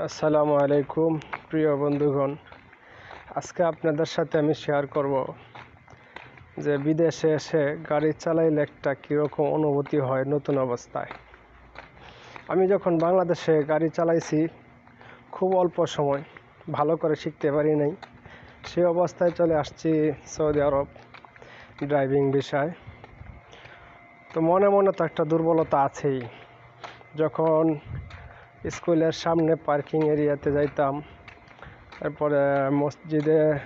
আসসালামু আলাইকুম, প্রিয় বন্ধুগণ। আজকে আপনাদের সাথে আমি শেয়ার করব যে বিদেশে এসে গাড়ি চালাইলে একটা কীরকম অনুভূতি হয় নতুন অবস্থায়। আমি যখন বাংলাদেশে গাড়ি চালাইছি, খুব অল্প সময়, ভালো করে শিখতে পারি নাই। সে অবস্থায় চলে আসছি সৌদি আরব ড্রাইভিং বিষয়। তো মনে মনে তো একটা দুর্বলতা আছেই। যখন স্কুলের সামনে পার্কিং এরিয়াতে যাইতাম। তারপরে মসজিদে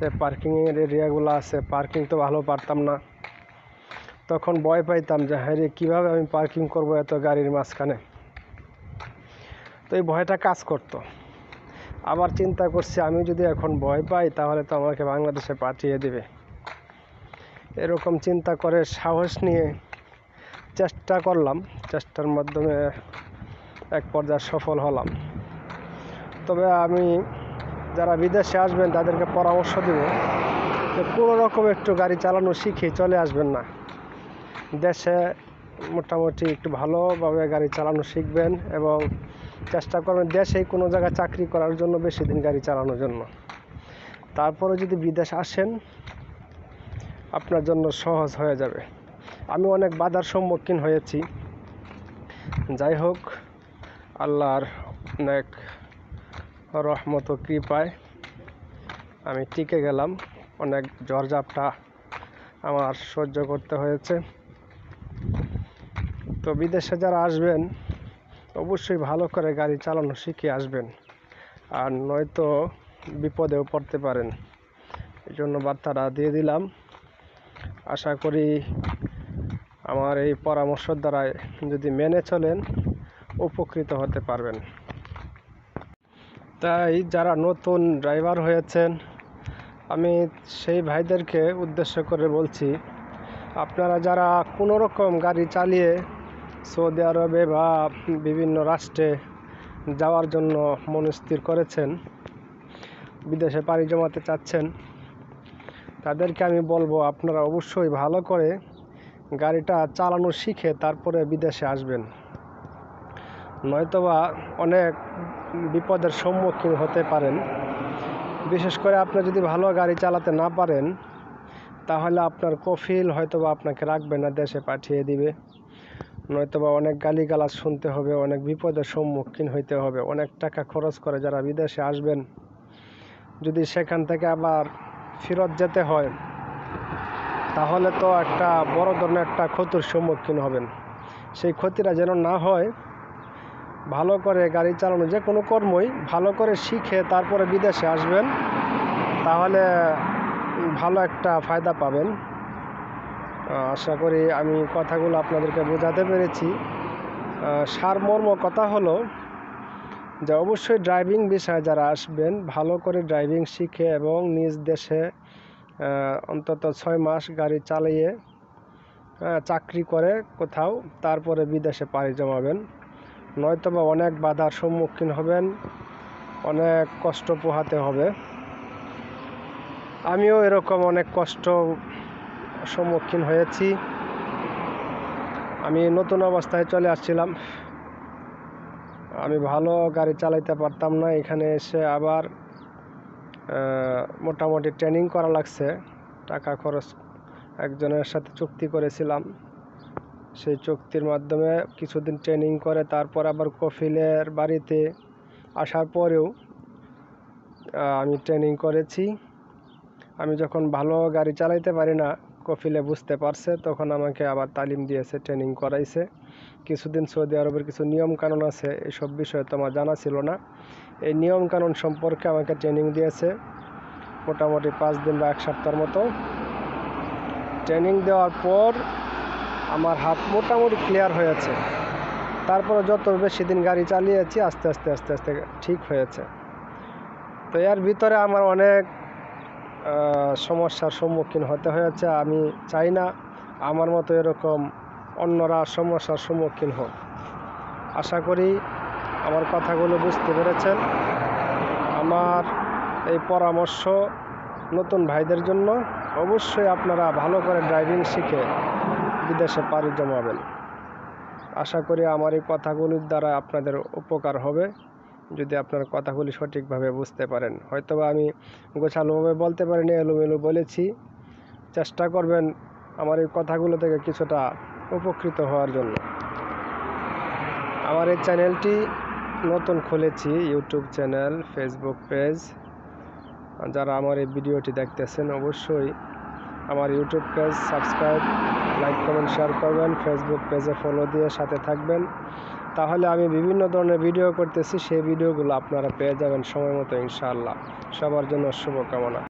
যে পার্কিংয়ের এরিয়াগুলো আছে, পার্কিং তো ভালো পারতাম না। তখন ভয় পাইতাম যে হ্যাঁ রে, কীভাবে আমি পার্কিং করব এত গাড়ির মাঝখানে? তো এই ভয়টা কাজ করতো। আবার চিন্তা করছি, আমি যদি এখন ভয় পাই, তাহলে তো আমাকে বাংলাদেশে পাঠিয়ে দেবে। এরকম চিন্তা করে সাহস নিয়ে চেষ্টা করলাম। চেষ্টার মাধ্যমে এক পর্যায়ে সফল হলাম। তবে আমি যারা বিদেশে আসবেন, তাদেরকে পরামর্শ দেব যে কোনো রকম একটু গাড়ি চালানো শিখে চলে আসবেন না। দেশে মোটামুটি একটু ভালোভাবে গাড়ি চালানো শিখবেন এবং চেষ্টা করবেন দেশেই কোনো জায়গায় চাকরি করার জন্য বেশি দিন গাড়ি চালানোর জন্য। তারপরে যদি বিদেশ আসেন, আপনার জন্য সহজ হয়ে যাবে। আমি অনেক বাধার সম্মুখীন হয়েছি। যাই হোক আল্লাহর অনেক রহমত ও কৃপায় আমি টিকে গেলাম। অনেক ঝড়ঝাপটা আমার সহ্য করতে হয়েছে। তো বিদেশে যারা আসবেন, অবশ্যই ভালো করে গাড়ি চালানো শিখে আসবেন আর নয়তো বিপদেও পড়তে পারেন। এই জন্য বার্তাটা দিয়ে দিলাম। আশা করি আমার এই পরামর্শের দ্বারায় যদি মেনে চলেন উপকৃত হতে পারবেন। তাই যারা নতুন ড্রাইভার হয়েছেন, আমি সেই ভাইদেরকে উদ্দেশ্য করে বলছি, আপনারা যারা কোনো রকম গাড়ি চালিয়ে সৌদি আরবে বা বিভিন্ন রাষ্ট্রে যাওয়ার জন্য মনস্থির করেছেন, বিদেশে পাড়ি জমাতে চাচ্ছেন, তাদেরকে আমি বলব আপনারা অবশ্যই ভালো করে গাড়িটা চালানো শিখে তারপরে বিদেশে আসবেন। নয়তোবা অনেক বিপদের সম্মুখীন হতে পারেন। বিশেষ করে আপনি যদি ভালো গাড়ি চালাতে না পারেন, তাহলে আপনার কফিল হয়তোবা আপনাকে রাখবে না, দেশে পাঠিয়ে দিবে। নয়তোবা অনেক গালিগালাজ শুনতে হবে, অনেক বিপদের সম্মুখীন হইতে হবে, অনেক টাকা খরচ করে যারা বিদেশে আসবেন। যদি সেখান থেকে আবার ফেরত যেতে হয়, তাহলে তো একটা বড় ধরনের একটা ক্ষতির সম্মুখীন হবেন। সেই ক্ষতিটা যেন না হয় ভালো করে গাড়ি চালানো যে কোনো কর্মই ভালো করে শিখে তারপরে বিদেশে আসবেন, তাহলে ভালো একটা ফায়দা পাবেন। আশা করি আমি কথাগুলো আপনাদেরকে বোঝাতে পেরেছি। সারমর্ম কথা হলো যে অবশ্যই ড্রাইভিং বিষয়ে যারা আসবেন, ভালো করে ড্রাইভিং শিখে এবং নিজ দেশে অন্তত ছয় মাস গাড়ি চালিয়ে চাকরি করে কোথাও, তারপরে বিদেশে পাড়ি জমাবেন। নয়তোবা অনেক বাধার সম্মুখীন হবেন, অনেক কষ্ট পোহাতে হবে। আমিও এরকম অনেক কষ্ট সম্মুখীন হয়েছি। আমি নতুন অবস্থায় চলে আসছিলাম। আমি ভালো গাড়ি চালাইতে পারতাম না, এখানে এসে আবার মোটামুটি ট্রেনিং করা লাগছে। টাকা খরচ একজনের সাথে চুক্তি করেছিলাম। সেই চুক্তির মাধ্যমে কিছুদিন ট্রেনিং করে, তারপর আবার কফিলের বাড়িতে আসার পরেও আমি ট্রেনিং করেছি। আমি যখন ভালো গাড়ি চালাইতে পারি না, কফিলে বুঝতে পারছে, তখন আমাকে আবার তালিম দিয়েছে ট্রেনিং করাইছে। কিছুদিন সৌদি আরবের কিছু নিয়ম কানুন আছে, এসব বিষয়ে তো আমার জানা ছিল না। এই নিয়ম কানুন সম্পর্কে আমাকে ট্রেনিং দিয়েছে, মোটামুটি পাঁচ দিন বা এক সপ্তাহের মতো। ট্রেনিং দেওয়ার পর আমার হাত মোটামুটি ক্লিয়ার হয়েছে তারপরে যত বেশি দিন গাড়ি চালিয়েছি, আস্তে আস্তে আস্তে আস্তে ঠিক হয়েছে। তো এর ভিতরে আমার অনেক সমস্যার সম্মুখীন হতে হয়েছে, আমি চাই না আমার মতো এরকম অন্যরা সমস্যার সম্মুখীন হোক। আশা করি আমার কথাগুলো বুঝতে পেরেছেন। আমার এই পরামর্শ নতুন ভাইদের জন্য অবশ্যই আপনারা ভালো করে ড্রাইভিং শিখে বিদেশে পাড়ি জমাবেন। আশা করি আমার এই কথাগুলির দ্বারা আপনাদের উপকার হবে, যদি আপনার কথাগুলি সঠিকভাবে বুঝতে পারেন। হয়তোবা আমি গোছালোভাবে বলতে পারিনি, এলোমেলো বলেছি। চেষ্টা করবেন আমার এই কথাগুলো থেকে কিছুটা উপকৃত হওয়ার জন্য। আমার এই চ্যানেলটি নতুন খুলেছি, ইউটিউব চ্যানেল, ফেসবুক পেজ। যারা আমার এই ভিডিওটি দেখতেছেন, অবশ্যই আমার YouTube page subscribe like comment share করবেন ফেসবুক পেজে ফলো দিয়ে সাথে থাকবেন। তাহলে আমি বিভিন্ন ধরনের ভিডিও করতেছি, সেই ভিডিওগুলো আপনারা পেয়ে যাবেন সময় মতো, ইনশাআল্লাহ। সবার জন্য শুভকামনা।